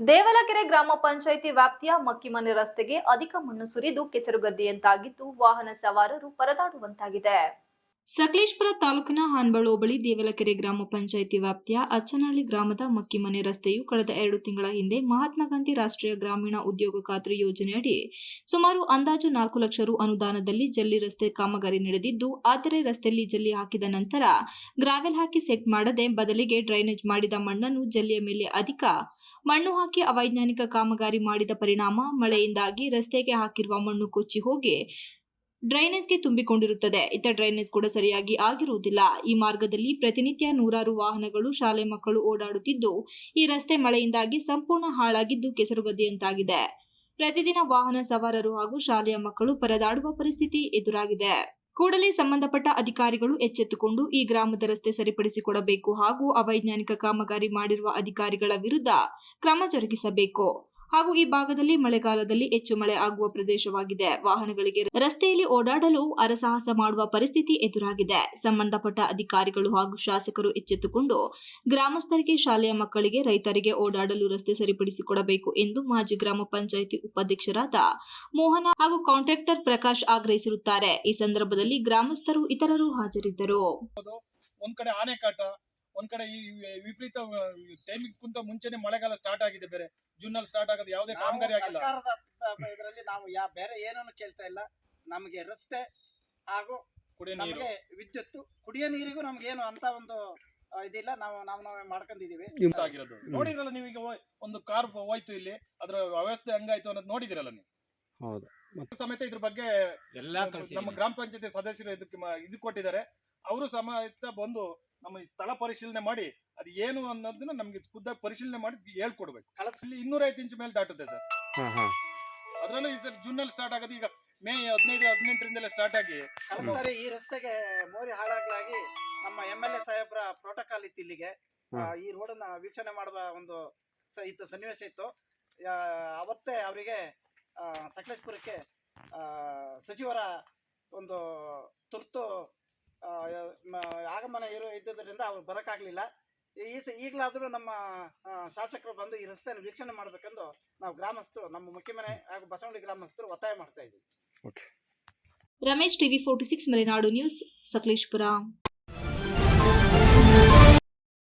ದೇವಲಕೆರೆ ಗ್ರಾಮ ಪಂಚಾಯಿತಿ ವ್ಯಾಪ್ತಿಯ ಮಕ್ಕಿಮನೆ ರಸ್ತೆಗೆ ಅಧಿಕ ಮಣ್ಣು ಸುರಿದು ಕೆಸರುಗದ್ದೆಯಂತಾಗಿದ್ದು ವಾಹನ ಸವಾರರು ಪರದಾಡುವಂತಾಗಿದೆ. ಸಕಲೇಶ್ಪುರ ತಾಲೂಕಿನ ಹಾನ್ಬಾಳು ಹೋಬಳಿ ದೇವಲಕೆರೆ ಗ್ರಾಮ ಪಂಚಾಯಿತಿ ವ್ಯಾಪ್ತಿಯ ಅಚ್ಚನಹಳ್ಳಿ ಗ್ರಾಮದ ಮಕ್ಕಿಮನೆ ರಸ್ತೆಯು ಕಳೆದ ಎರಡು ತಿಂಗಳ ಹಿಂದೆ ಮಹಾತ್ಮ ಗಾಂಧಿ ರಾಷ್ಟ್ರೀಯ ಗ್ರಾಮೀಣ ಉದ್ಯೋಗ ಖಾತ್ರಿ ಯೋಜನೆಯಡಿ ಸುಮಾರು ಅಂದಾಜು ನಾಲ್ಕು ಲಕ್ಷ ರು ಅನುದಾನದಲ್ಲಿ ಜಲ್ಲಿ ರಸ್ತೆ ಕಾಮಗಾರಿ ನಡೆದಿದ್ದು, ಆದರೆ ರಸ್ತೆಯಲ್ಲಿ ಜಲ್ಲಿ ಹಾಕಿದ ನಂತರ ಗ್ರಾವೆಲ್ ಹಾಕಿ ಸೆಟ್ ಮಾಡದೆ ಬದಲಿಗೆ ಡ್ರೈನೇಜ್ ಮಾಡಿದ ಮಣ್ಣನ್ನು ಜಲ್ಲಿಯ ಮೇಲೆ ಅಧಿಕ ಮಣ್ಣು ಹಾಕಿ ಅವೈಜ್ಞಾನಿಕ ಕಾಮಗಾರಿ ಮಾಡಿದ ಪರಿಣಾಮ, ಮಳೆಯಿಂದಾಗಿ ರಸ್ತೆಗೆ ಹಾಕಿರುವ ಮಣ್ಣು ಕೊಚ್ಚಿ ಹೋಗಿ ಡ್ರೈನೇಜ್ಗೆ ತುಂಬಿಕೊಂಡಿರುತ್ತದೆ. ಇತ್ತ ಡ್ರೈನೇಜ್ ಕೂಡ ಸರಿಯಾಗಿ ಆಗಿರುವುದಿಲ್ಲ. ಈ ಮಾರ್ಗದಲ್ಲಿ ಪ್ರತಿನಿತ್ಯ ನೂರಾರು ವಾಹನಗಳು, ಶಾಲೆ ಮಕ್ಕಳು ಓಡಾಡುತ್ತಿದ್ದು, ಈ ರಸ್ತೆ ಮಳೆಯಿಂದಾಗಿ ಸಂಪೂರ್ಣ ಹಾಳಾಗಿದ್ದು ಕೆಸರುಗದ್ದೆಯಂತಾಗಿದೆ. ಪ್ರತಿದಿನ ವಾಹನ ಸವಾರರು ಹಾಗೂ ಶಾಲೆಯ ಮಕ್ಕಳು ಪರದಾಡುವ ಪರಿಸ್ಥಿತಿ ಎದುರಾಗಿದೆ. ಕೂಡಲೇ ಸಂಬಂಧಪಟ್ಟ ಅಧಿಕಾರಿಗಳು ಎಚ್ಚೆತ್ತುಕೊಂಡು ಈ ಗ್ರಾಮದ ರಸ್ತೆ ಸರಿಪಡಿಸಿಕೊಡಬೇಕು ಹಾಗೂ ಅವೈಜ್ಞಾನಿಕ ಕಾಮಗಾರಿ ಮಾಡಿರುವ ಅಧಿಕಾರಿಗಳ ವಿರುದ್ಧ ಕ್ರಮ ಜರುಗಿಸಬೇಕು. ಹಾಗೂ ಈ ಭಾಗದಲ್ಲಿ ಮಳೆಗಾಲದಲ್ಲಿ ಹೆಚ್ಚು ಮಳೆ ಆಗುವ ಪ್ರದೇಶವಾಗಿದೆ. ವಾಹನಗಳಿಗೆ ರಸ್ತೆಯಲ್ಲಿ ಓಡಾಡಲು ಅರಸಾಹಸ ಮಾಡುವ ಪರಿಸ್ಥಿತಿ ಎದುರಾಗಿದೆ. ಸಂಬಂಧಪಟ್ಟ ಅಧಿಕಾರಿಗಳು ಹಾಗೂ ಶಾಸಕರು ಎಚ್ಚೆತ್ತುಕೊಂಡು ಗ್ರಾಮಸ್ಥರಿಗೆ, ಶಾಲೆಯ ಮಕ್ಕಳಿಗೆ, ರೈತರಿಗೆ ಓಡಾಡಲು ರಸ್ತೆ ಸರಿಪಡಿಸಿಕೊಡಬೇಕು ಎಂದು ಮಾಜಿ ಗ್ರಾಮ ಪಂಚಾಯಿತಿ ಉಪಾಧ್ಯಕ್ಷರಾದ ಮೋಹನ ಹಾಗೂ ಕಾಂಟ್ರಾಕ್ಟರ್ ಪ್ರಕಾಶ್ ಆಗ್ರಹಿಸಿರುತ್ತಾರೆ. ಈ ಸಂದರ್ಭದಲ್ಲಿ ಗ್ರಾಮಸ್ಥರು ಇತರರು ಹಾಜರಿದ್ದರು. ಒಂದ್ ಕಡೆ ಆನೆಕಾಟ ಒಂದ್ ಕಡೆ ಈ ವಿಪರೀತ ಟೈಮಿಂಗ್ ಕುಂತ ಮುಂಚೆನೆ ಮಳೆಗಾಲ ಸ್ಟಾರ್ಟ್ ಆಗಿದೆ ಬೇರೆ. ಜೂನ್ ಅಲ್ಲಿ ಸ್ಟಾರ್ಟ್ ಆಗೋದು ಯಾವುದೇ ಕಾಮಗಾರಿ ಆಗಿಲ್ಲ. ಸರ್ಕಾರದ ಇದರಲ್ಲಿ ನಾವು ಯಾ ಬೇರೆ ಏನನ್ನು ಕೇಳ್ತಾ ಇಲ್ಲ. ನಮಗೆ ರಸ್ತೆ ಹಾಗೂ ಕುಡಿಯೋ ನೀರು. ನಮಗೆ ವಿದ್ಯುತ್ ಕುಡಿಯೋ ನೀರಿಗೂ ನಮ್ಗೆ ಏನು ಅಂತ ಒಂದು ಆ, ಇದಿಲ್ಲ. ನಾವು ನಾವು ನಾವೇ ಮಾಡ್ಕೊಂಡಿದೀವಿ ಅಂತ ಆಗಿರೋದು ನೋಡಿದ್ರಲ್ಲ ನೀವೀಗ ಈಗ ಹೋಯ್- ಒಂದು ಕಾರ್ ಹೋಯ್ತು ಇಲ್ಲಿ. ಅದ್ರ ವ್ಯವಸ್ಥೆ ಹಂಗಾಯ್ತು ಅನ್ನೋದು ನೋಡಿದಿರಲ್ಲ ನೀವು? ಹೌದು. ಸಮೇತ ಇದ್ರ ಬಗ್ಗೆ ಎಲ್ಲಾ ನಮ್ಮ ಗ್ರಾಮ ಪಂಚಾಯತಿ ಸದಸ್ಯರು ಇದಕ್ಕೆ ಮ- ಇದು ಕೊಟ್ಟಿದ್ದಾರೆ. ಅವರು ಸಮೇತ ಬಂದು ನಮ್ಮ ಈ ಸ್ಥಳ ಪರಿಶೀಲನೆ ಮಾಡಿ ಅದು ಏನು ಅನ್ನೋದನ್ನ ನಮ್ಗೆ ಖುದ್ದಾಗಿ ಪರಿಶೀಲನೆ ಮಾಡಿ ಹೇಳ್ಕೊಡ್ಬೇಕು. ಕಳಸ. ಇಲ್ಲಿ ಇನ್ನೂರೈವತ್ತು ಇಂಚು ಮೇಲೆ ದಾಟುತ್ತೆ ಸರ್. ಅದರಲ್ಲೂ ಹಾ. ಅದ್ರಲ್ಲೂ ಈ ಸರ್ ಜೂನ್ ಅಲ್ಲಿ ಸ್ಟಾರ್ಟ್ ಆಗೋದು ಈಗ ಮೇ ಹದಿನೈದು ಹದಿನೆಂಟರಿಂದಲೇ ಸ್ಟಾರ್ಟ್ ಆಗಿ. ಸಾರಿ ಈ ರಸ್ತೆಗೆ ಮೋರಿ ಹಾಳಾಗ್ಲಾಗಿ ನಮ್ಮ ಎಂ ಎಲ್ ಎ ಸಾಹೇಬ್ರ ಪ್ರೋಟೋಕಾಲ್ ಇತ್ತು ಇಲ್ಲಿಗೆ. ಆ, ಈ ರೋಡನ್ನ ವೀಕ್ಷಣೆ ಮಾಡುವ ಒಂದು ಸ ಇತ್ತು ಸನ್ನಿವೇಶ ಇತ್ತು. ಆ, ಅವತ್ತೇ ಅವರಿಗೆ ಸಕಲೇಶ್ಪುರಕ್ಕೆ ಆ, ಸಚಿವರ ಒಂದು ತುರ್ತು ಆಗಮನ ಇರೋ ಇದ್ದುದರಿಂದ ಅವ್ರು ಬರೋಕ್ಕಾಗಲಿಲ್ಲ. ಈ ಸ ಈಗಲಾದರೂ ನಮ್ಮ ಆ, ಶಾಸಕರು ಬಂದು ಈ ರಸ್ತೆಯನ್ನು ವೀಕ್ಷಣೆ ಮಾಡಬೇಕೆಂದು ನಾವು ಗ್ರಾಮಸ್ಥರು ನಮ್ಮ ಮುಖ್ಯಮನೆ ಹಾಗೂ ಬಸವನಹಳ್ಳಿ ಗ್ರಾಮಸ್ಥರು ಒತ್ತಾಯ ಮಾಡ್ತಾ ಇದ್ದೀವಿ. Okay Ramesh TV forty six Malenadu news Sakleshpur.